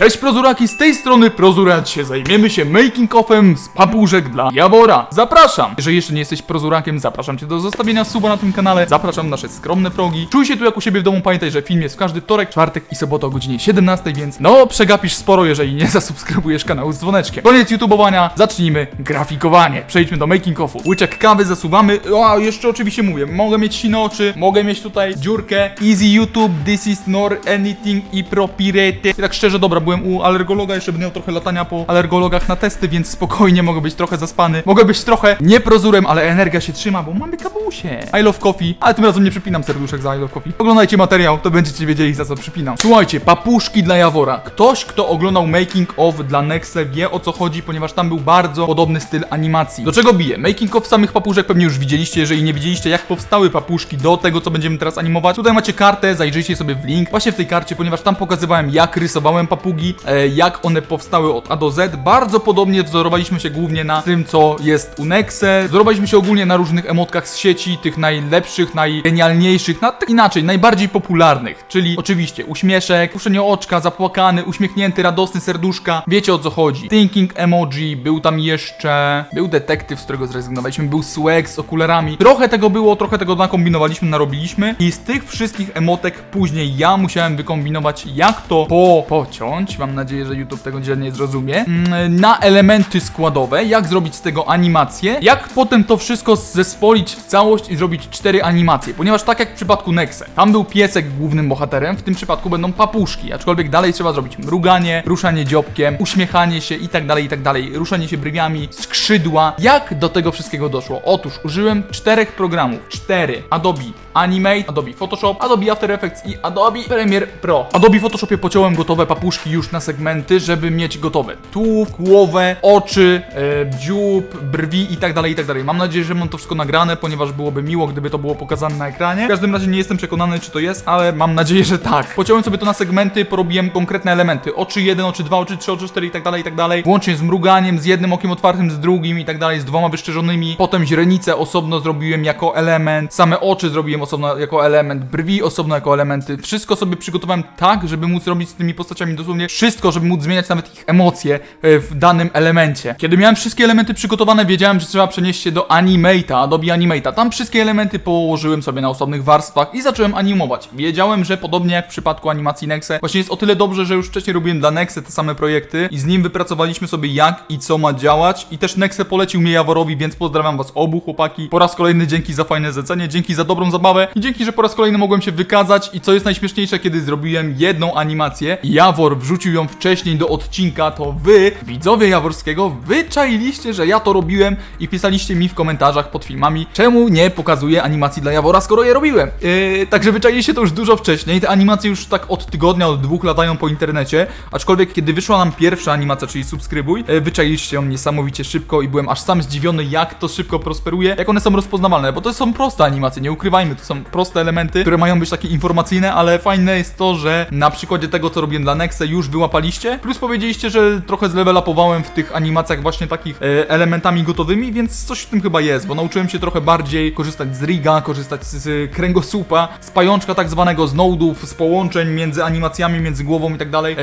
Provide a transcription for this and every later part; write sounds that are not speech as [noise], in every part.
Cześć Prozuraki, z tej strony Prozura, dzisiaj zajmiemy się making offem z papużek dla Jawora. Zapraszam! Jeżeli jeszcze nie jesteś Prozurakiem, zapraszam cię do zostawienia suba na tym kanale, zapraszam na nasze skromne progi. Czuj się tu jak u siebie w domu, pamiętaj, że film jest w każdy wtorek, czwartek i sobotę o godzinie 17, więc no przegapisz sporo, jeżeli nie [laughs] zasubskrybujesz kanału z dzwoneczkiem. Koniec youtubowania, zacznijmy grafikowanie. Przejdźmy do making offu. Łyczek kawy zasuwamy, o, jeszcze oczywiście mówię, mogę mieć sine oczy, mogę mieć tutaj dziurkę, easy YouTube, this is nor anything i propirete. I tak szczerze, dobra, byłem u alergologa, jeszcze będę miał trochę latania po alergologach na testy, więc spokojnie mogę być trochę zaspany. Mogę być trochę nieprozurem, ale energia się trzyma, bo mamy kabusie. I love coffee, ale tym razem nie przypinam serduszek za I love coffee. Oglądajcie materiał, to będziecie wiedzieli za co przypinam. Słuchajcie, papuszki dla Jawora. Ktoś, kto oglądał making of dla Nexe wie o co chodzi, ponieważ tam był bardzo podobny styl animacji. Do czego bije? Making of samych papuszek pewnie już widzieliście, jeżeli nie widzieliście jak powstały papuszki do tego, co będziemy teraz animować. Tutaj macie kartę, zajrzyjcie sobie w link. Właśnie w tej karcie, ponieważ tam pokazywałem jak rysowałem papugi, e, jak one powstały od A do Z. Bardzo podobnie wzorowaliśmy się głównie na tym, co jest u Nexe. Wzorowaliśmy się ogólnie na różnych emotkach z sieci, tych najlepszych, najgenialniejszych, na, inaczej, najbardziej popularnych. Czyli oczywiście uśmieszek, puszczenie oczka, zapłakany, uśmiechnięty, radosny, serduszka. Wiecie o co chodzi. Thinking emoji, był tam jeszcze... Był detektyw, z którego zrezygnowaliśmy, był swag z okularami. Trochę tego było, trochę tego nakombinowaliśmy, narobiliśmy. I z tych wszystkich emotek później ja musiałem wykombinować, jak to po pociąć. Mam nadzieję, że YouTube tego źle nie zrozumie. Mm, Na elementy składowe, jak zrobić z tego animację, jak potem to wszystko zespolić w całość i zrobić cztery animacje. Ponieważ tak jak w przypadku Nexe, tam był piesek głównym bohaterem, w tym przypadku będą papuszki, aczkolwiek dalej trzeba zrobić mruganie, ruszanie dziobkiem, uśmiechanie się i tak dalej, i tak dalej, ruszanie się brwiami, skrzydła. Jak do tego wszystkiego doszło? Otóż użyłem czterech programów, cztery. Adobe Animate, Adobe Photoshop, Adobe After Effects i Adobe Premiere Pro. Adobe Photoshopie pociąłem gotowe papuszki już na segmenty, żeby mieć gotowe tułów, głowę, oczy, e, dziób, brwi i tak dalej, i tak dalej. Mam nadzieję, że mam to wszystko nagrane, ponieważ byłoby miło, gdyby to było pokazane na ekranie. W każdym razie nie jestem przekonany, czy to jest, ale mam nadzieję, że tak. Pociąłem sobie to na segmenty, porobiłem konkretne elementy. Oczy 1, oczy 2, oczy 3, oczy 4 i tak dalej, i tak dalej. Łącznie z mruganiem, z jednym okiem otwartym, z drugim i tak dalej, z dwoma wyszczerzonymi. Potem źrenicę osobno zrobiłem jako element, same oczy zrobiłem osobno jako element, brwi osobno jako elementy. Wszystko sobie przygotowałem tak, żeby móc robić z tymi postaciami dosłownie wszystko, żeby móc zmieniać nawet ich emocje e, w danym elemencie. Kiedy miałem wszystkie elementy przygotowane, wiedziałem, że trzeba przenieść się do Animate'a, Adobe Animate'a. Tam wszystkie elementy położyłem sobie na osobnych warstwach i zacząłem animować. Wiedziałem, że podobnie jak w przypadku animacji Nexe, właśnie jest o tyle dobrze, że już wcześniej robiłem dla Nexe te same projekty i z nim wypracowaliśmy sobie jak i co ma działać i też Nexe polecił mnie Jaworowi, więc pozdrawiam was obu chłopaki. Po raz kolejny dzięki za fajne zlecenie, dzięki za dobrą zabawę i dzięki, że po raz kolejny mogłem się wykazać i co jest najśmieszniejsze, kiedy zrobiłem jedną animację, Jawor wrzucił ją wcześniej do odcinka, to wy, widzowie Jaworskiego, wyczailiście, że ja to robiłem i pisaliście mi w komentarzach pod filmami, czemu nie pokazuję animacji dla Jawora, skoro je robiłem. Yy, także wyczailiście to już dużo wcześniej, te animacje już tak od tygodnia, od dwóch latają po internecie, aczkolwiek kiedy wyszła nam pierwsza animacja, czyli subskrybuj, yy, wyczailiście ją niesamowicie szybko i byłem aż sam zdziwiony, jak to szybko prosperuje, jak one są rozpoznawalne, bo to są proste animacje, nie ukrywajmy, to są proste elementy, które mają być takie informacyjne, ale fajne jest to, że na przykładzie tego, co robiłem dla Nexe, już wyłapaliście, plus powiedzieliście, że trochę zlevel upowałem w tych animacjach właśnie takich e, elementami gotowymi, więc coś w tym chyba jest, bo nauczyłem się trochę bardziej korzystać z riga, korzystać z, z kręgosłupa, z pajączka tak zwanego, z nodów, z połączeń między animacjami, między głową i tak dalej.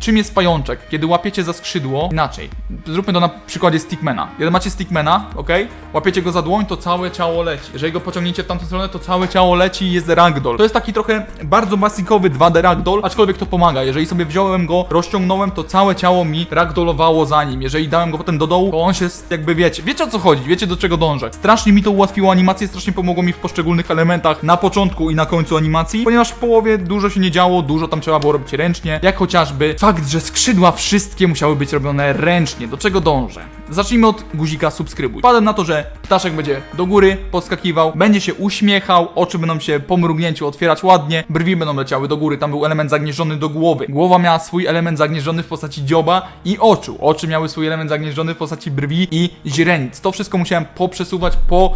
Czym jest pajączek? Kiedy łapiecie za skrzydło, inaczej, zróbmy to na przykładzie stickmana. Kiedy macie stickmana, ok, łapiecie go za dłoń, to całe ciało leci. Jeżeli go pociągniecie w tamtą stronę, to całe ciało leci i jest ragdoll. To jest taki trochę bardzo basicowy 2D ragdoll, aczkolwiek to pomaga. Jeżeli sobie wziąłem go, rozciągnąłem, to całe ciało mi ragdollowało za nim. Jeżeli dałem go potem do dołu, to on się jakby wiecie, wiecie o co chodzi, wiecie do czego dążę. Strasznie mi to ułatwiło animację, strasznie pomogło mi w poszczególnych elementach na początku i na końcu animacji, ponieważ w połowie dużo się nie działo, dużo tam trzeba było robić ręcznie, jak chociażby fakt, że skrzydła wszystkie musiały być robione ręcznie. Do czego dążę? Zacznijmy od guzika subskrybuj. Wpadłem na to, że ptaszek będzie do góry podskakiwał, będzie się uśmiechał, oczy będą się po mrugnięciu otwierać ładnie, brwi będą leciały do góry, tam był element zagnieżdżony do głowy. Głowa miała swój element zagnieżdżony w postaci dzioba i oczu. Oczy miały swój element zagnieżdżony w postaci brwi i źrenic. To wszystko musiałem poprzesuwać, po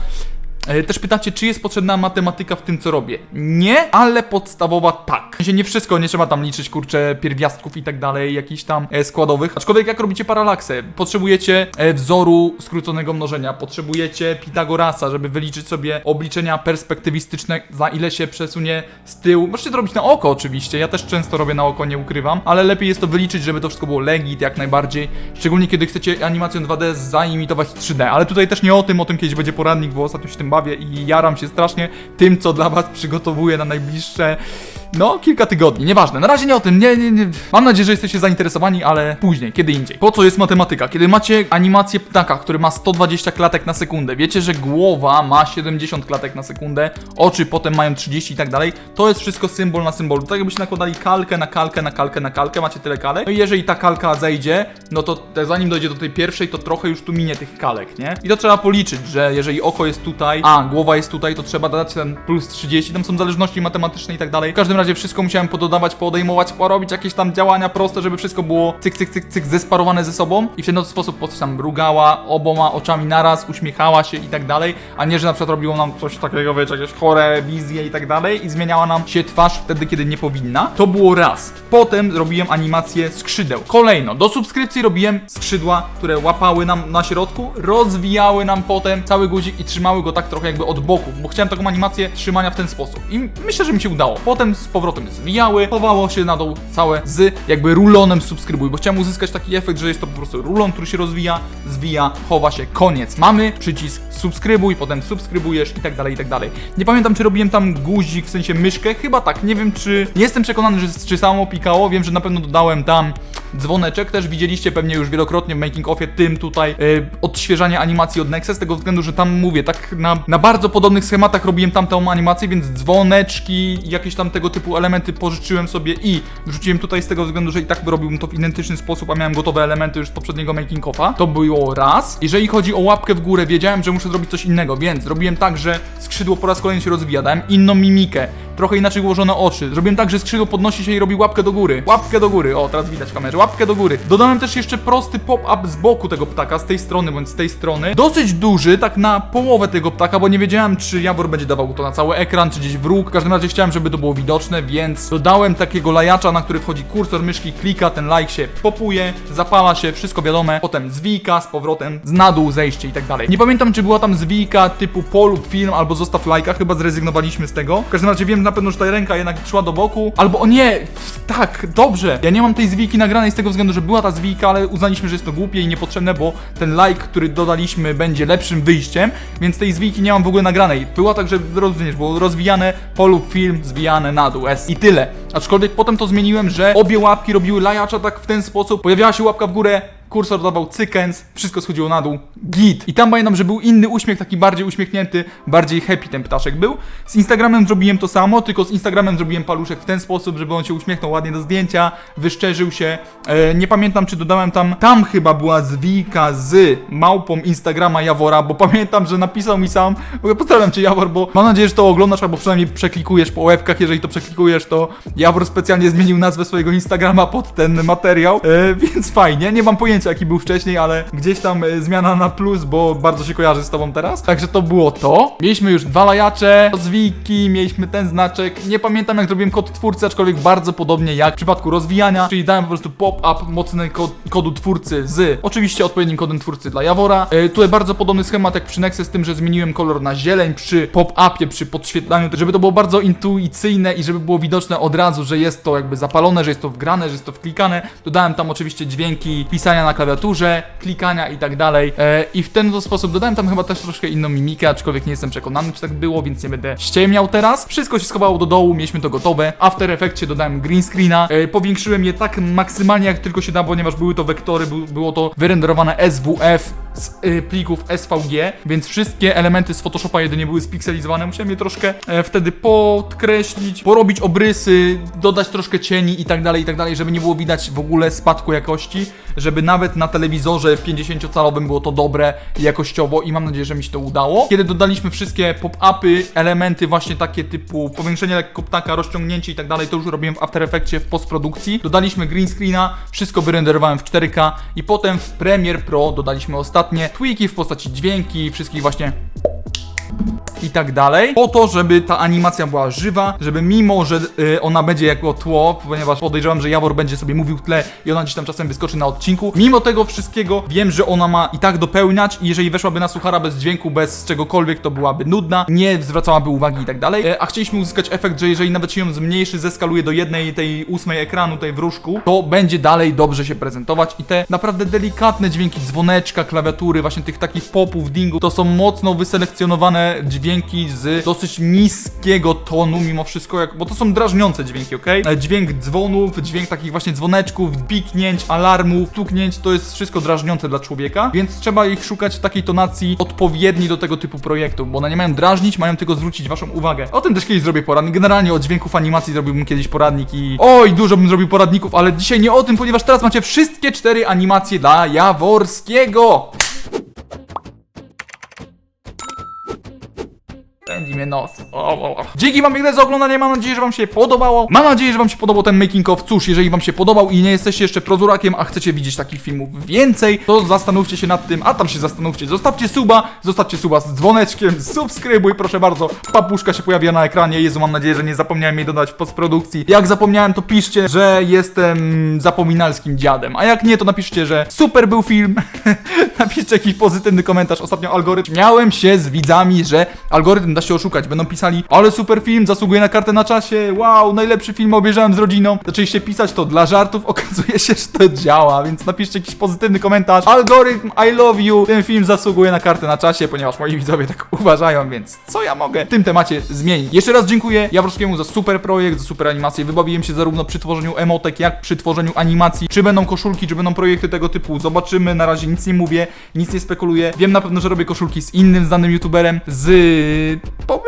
Też pytacie, czy jest potrzebna matematyka w tym, co robię. Nie, ale podstawowa tak. W sensie nie wszystko, nie trzeba tam liczyć, kurczę, pierwiastków i tak dalej, jakichś tam e, składowych. Aczkolwiek jak robicie paralaksę, potrzebujecie e, wzoru skróconego mnożenia, potrzebujecie Pitagorasa, żeby wyliczyć sobie obliczenia perspektywistyczne, za ile się przesunie z tyłu. Możecie to robić na oko oczywiście, ja też często robię na oko, nie ukrywam, ale lepiej jest to wyliczyć, żeby to wszystko było legit jak najbardziej. Szczególnie kiedy chcecie animacją 2D zaimitować 3D, ale tutaj też nie o tym, o tym kiedyś będzie poradnik, bo ostatnio się tym bawię i jaram się strasznie tym, co dla was przygotowuję na najbliższe no, kilka tygodni, nieważne. Na razie nie o tym, nie, nie, nie. Mam nadzieję, że jesteście zainteresowani, ale później, kiedy indziej. Po co jest matematyka? Kiedy macie animację ptaka, który ma 120 klatek na sekundę, wiecie, że głowa ma 70 klatek na sekundę, oczy potem mają 30 i tak dalej, to jest wszystko symbol na symbolu. Tak jakbyście nakładali kalkę na kalkę na kalkę na kalkę, macie tyle kalek. No i jeżeli ta kalka zejdzie, no to zanim dojdzie do tej pierwszej, to trochę już tu minie tych kalek, nie? I to trzeba policzyć, że jeżeli oko jest tutaj, a głowa jest tutaj, to trzeba dodać ten plus 30, tam są zależności matematyczne i tak dalej. W każdym razie wszystko musiałem pododawać, poodejmować, porobić jakieś tam działania proste, żeby wszystko było cyk, cyk, cyk, cyk, zesparowane ze sobą i w ten sposób po coś tam mrugała oboma oczami naraz, uśmiechała się i tak dalej, a nie, że na przykład robiło nam coś takiego, wiecie, jakieś chore wizje i tak dalej i zmieniała nam się twarz wtedy, kiedy nie powinna. To było raz. Potem robiłem animację skrzydeł. Kolejno, do subskrypcji robiłem skrzydła, które łapały nam na środku, rozwijały nam potem cały guzik i trzymały go tak trochę jakby od boków, bo chciałem taką animację trzymania w ten sposób. I myślę, że mi się udało. Potem z powrotem zwijały, chowało się na dół całe z jakby rulonem subskrybuj, bo chciałem uzyskać taki efekt, że jest to po prostu rulon, który się rozwija, zwija, chowa się, koniec. Mamy przycisk subskrybuj, potem subskrybujesz i tak dalej, i tak dalej. Nie pamiętam, czy robiłem tam guzik, w sensie myszkę, chyba tak, nie wiem czy... Nie jestem przekonany, że czy samo pikało, wiem, że na pewno dodałem tam dzwoneczek, też widzieliście pewnie już wielokrotnie w making offie tym tutaj yy, odświeżanie animacji od Nexa, z tego względu, że tam mówię, tak na, na bardzo podobnych schematach robiłem tamtą animację, więc dzwoneczki jakieś tam tego typu elementy pożyczyłem sobie i wrzuciłem tutaj z tego względu, że i tak robiłbym to w identyczny sposób, a miałem gotowe elementy już z poprzedniego making offa. To było raz. Jeżeli chodzi o łapkę w górę, wiedziałem, że muszę zrobić coś innego, więc zrobiłem tak, że skrzydło po raz kolejny się rozwija, dałem inną mimikę, trochę inaczej ułożone oczy. Zrobiłem tak, że skrzydło podnosi się i robi łapkę do góry. Łapkę do góry. O, teraz widać w kamerze. Łapkę do góry. Dodałem też jeszcze prosty pop-up z boku tego ptaka, z tej strony bądź z tej strony. Dosyć duży, tak na połowę tego ptaka, bo nie wiedziałem, czy Jawor będzie dawał to na cały ekran, czy gdzieś w róg. W każdym razie chciałem, żeby to było widoczne, więc dodałem takiego lajacza, na który wchodzi kursor myszki, klika, ten like się popuje, zapala się, wszystko wiadome. Potem zwijka z powrotem, z na dół zejście i tak dalej. Nie pamiętam, czy była tam zwijka typu polub film albo zostaw lajka, chyba zrezygnowaliśmy z tego. W każdym razie wiem na pewno, że ta ręka jednak szła do boku. Albo o nie, tak, dobrze. Ja nie mam tej zwijki nagranej z tego względu, że była ta zwijka, ale uznaliśmy, że jest to głupie i niepotrzebne, bo ten like, który dodaliśmy, będzie lepszym wyjściem, więc tej zwijki nie mam w ogóle nagranej. Była także, rozumiesz, było rozwijane polub film, zwijane na dół, S i tyle. Aczkolwiek potem to zmieniłem, że obie łapki robiły lajacza tak w ten sposób. Pojawiała się łapka w górę, Kursor dawał cykens, wszystko schodziło na dół, git. I tam pamiętam, że był inny uśmiech, taki bardziej uśmiechnięty, bardziej happy ten ptaszek był. Z Instagramem zrobiłem to samo, tylko z Instagramem zrobiłem paluszek w ten sposób, żeby on się uśmiechnął ładnie do zdjęcia, wyszczerzył się. E, nie pamiętam, czy dodałem tam, tam chyba była zwijka z małpą Instagrama Jawora, bo pamiętam, że napisał mi sam, pozdrawiam cię Jawor, bo mam nadzieję, że to oglądasz, albo przynajmniej przeklikujesz po łebkach, jeżeli to przeklikujesz, to Jawor specjalnie zmienił nazwę swojego Instagrama pod ten materiał, e, więc fajnie, nie mam pojęcia jaki był wcześniej, ale gdzieś tam e, zmiana na plus, bo bardzo się kojarzy z tobą teraz. Także to było to. Mieliśmy już dwa lajacze, rozwijki, mieliśmy ten znaczek. Nie pamiętam jak zrobiłem kod twórcy, aczkolwiek bardzo podobnie jak w przypadku rozwijania, czyli dałem po prostu pop-up mocny kod, kodu twórcy z oczywiście odpowiednim kodem twórcy dla Jawora. E, tutaj bardzo podobny schemat jak przy Nexie z tym, że zmieniłem kolor na zieleń przy pop-upie, przy podświetlaniu, żeby to było bardzo intuicyjne i żeby było widoczne od razu, że jest to jakby zapalone, że jest to wgrane, że jest to wklikane. Dodałem tam oczywiście dźwięki pisania na klawiaturze, klikania i tak dalej. E, I w ten sposób dodałem tam chyba też troszkę inną mimikę, aczkolwiek nie jestem przekonany, czy tak było, więc nie będę ściemniał teraz. Wszystko się schowało do dołu, mieliśmy to gotowe. After Effectsie dodałem green screena, e, powiększyłem je tak maksymalnie jak tylko się da, ponieważ były to wektory, był, było to wyrenderowane SWF z y, plików SVG, więc wszystkie elementy z Photoshopa jedynie były spikselizowane. Musiałem je troszkę e, wtedy podkreślić, porobić obrysy, dodać troszkę cieni i tak dalej, i tak dalej, żeby nie było widać w ogóle spadku jakości, żeby nawet na telewizorze 50-calowym było to dobre jakościowo i mam nadzieję, że mi się to udało. Kiedy dodaliśmy wszystkie pop-upy, elementy właśnie takie typu powiększenie lekko ptaka, rozciągnięcie i tak dalej, to już robiłem w After Effectsie w postprodukcji. Dodaliśmy green screena, wszystko wyrenderowałem w 4K i potem w Premiere Pro dodaliśmy ostatnie tweaki w postaci dźwięki, wszystkich właśnie i tak dalej, po to, żeby ta animacja była żywa, żeby mimo, że y, ona będzie jako tło, ponieważ podejrzewam, że Jawor będzie sobie mówił w tle i ona gdzieś tam czasem wyskoczy na odcinku, mimo tego wszystkiego wiem, że ona ma i tak dopełniać i jeżeli weszłaby na suchara bez dźwięku, bez czegokolwiek, to byłaby nudna, nie zwracałaby uwagi i tak dalej, E, a chcieliśmy uzyskać efekt, że jeżeli nawet się ją zmniejszy, zeskaluje do jednej tej ósmej ekranu tutaj w różku, to będzie dalej dobrze się prezentować i te naprawdę delikatne dźwięki dzwoneczka, klawiatury, właśnie tych takich popów, dingu, to są mocno wyselekcjonowane dźwięki z dosyć niskiego tonu mimo wszystko, jak, bo to są drażniące dźwięki, ok? Dźwięk dzwonów, dźwięk takich właśnie dzwoneczków, piknięć, alarmów, stuknięć, to jest wszystko drażniące dla człowieka, więc trzeba ich szukać w takiej tonacji odpowiedniej do tego typu projektu, bo one nie mają drażnić, mają tylko zwrócić waszą uwagę. O tym też kiedyś zrobię poradnik, generalnie od dźwięków animacji zrobiłbym kiedyś poradnik i oj, dużo bym zrobił poradników, ale dzisiaj nie o tym, ponieważ teraz macie wszystkie cztery animacje dla Jaworskiego. Nos. O, o, o. Dzięki wam za oglądanie, mam nadzieję, że wam się podobało. Mam nadzieję, że wam się podobał ten making of. Cóż, jeżeli wam się podobał i nie jesteście jeszcze prozurakiem, a chcecie widzieć takich filmów więcej, to zastanówcie się nad tym, a tam się zastanówcie. Zostawcie suba, zostawcie suba z dzwoneczkiem, [laughs] subskrybuj, proszę bardzo. Papuszka się pojawia na ekranie. Jezu, mam nadzieję, że nie zapomniałem jej dodać w postprodukcji. Jak zapomniałem, to piszcie, że jestem zapominalskim dziadem. A jak nie, to napiszcie, że super był film. [laughs] napiszcie jakiś pozytywny komentarz. Ostatnio algorytm. Miałem się z widzami, że algorytm da się oszukać. Będą pisali, ale super film, zasługuje na kartę na czasie. Wow, najlepszy film obejrzałem z rodziną. Zaczęliście pisać to dla żartów. [laughs] Okazuje się, że to działa, więc napiszcie jakiś pozytywny komentarz. Algorytm, I love you. Ten film zasługuje na kartę na czasie, ponieważ moi widzowie tak [laughs] uważają, więc co ja mogę w tym temacie zmienić? Jeszcze raz dziękuję Jaworskiemu za super projekt, za super animację. Wybawiłem się zarówno przy tworzeniu emotek, jak przy tworzeniu animacji. Czy będą koszulki, czy będą projekty tego typu? Zobaczymy. Na razie nic nie mówię, nic nie spekuluję. Wiem na pewno, że robię koszulki z innym znanym youtuberem, z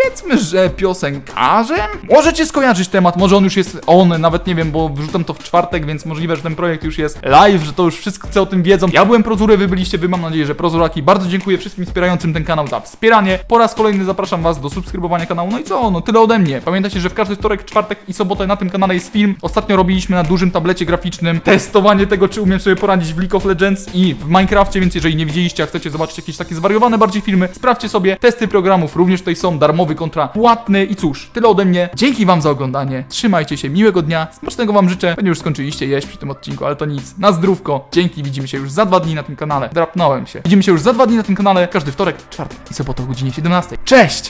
powiedzmy, że piosenkarzem? Możecie skojarzyć temat, może on już jest on, nawet nie wiem, bo wrzucam to w czwartek, więc możliwe, że ten projekt już jest live, że to już wszyscy o tym wiedzą. Ja byłem Prozury, wy byliście, wy mam nadzieję, że Prozuraki. Bardzo dziękuję wszystkim wspierającym ten kanał za wspieranie. Po raz kolejny zapraszam was do subskrybowania kanału. No i co? No tyle ode mnie. Pamiętajcie, że w każdy wtorek, czwartek i sobotę na tym kanale jest film. Ostatnio robiliśmy na dużym tablecie graficznym testowanie tego, czy umiem sobie poradzić w League of Legends i w Minecrafcie, więc jeżeli nie widzieliście, a chcecie zobaczyć jakieś takie zwariowane bardziej filmy, sprawdźcie sobie. Testy programów również tutaj są, darmowy kontra płatny i cóż, tyle ode mnie. Dzięki wam za oglądanie. Trzymajcie się, miłego dnia. Smacznego wam życzę. Pewnie już skończyliście jeść przy tym odcinku, ale to nic. Na zdrówko. Dzięki, widzimy się już za dwa dni na tym kanale. Drapnąłem się. Widzimy się już za dwa dni na tym kanale, każdy wtorek, czwartek i sobotę o godzinie 17. Cześć!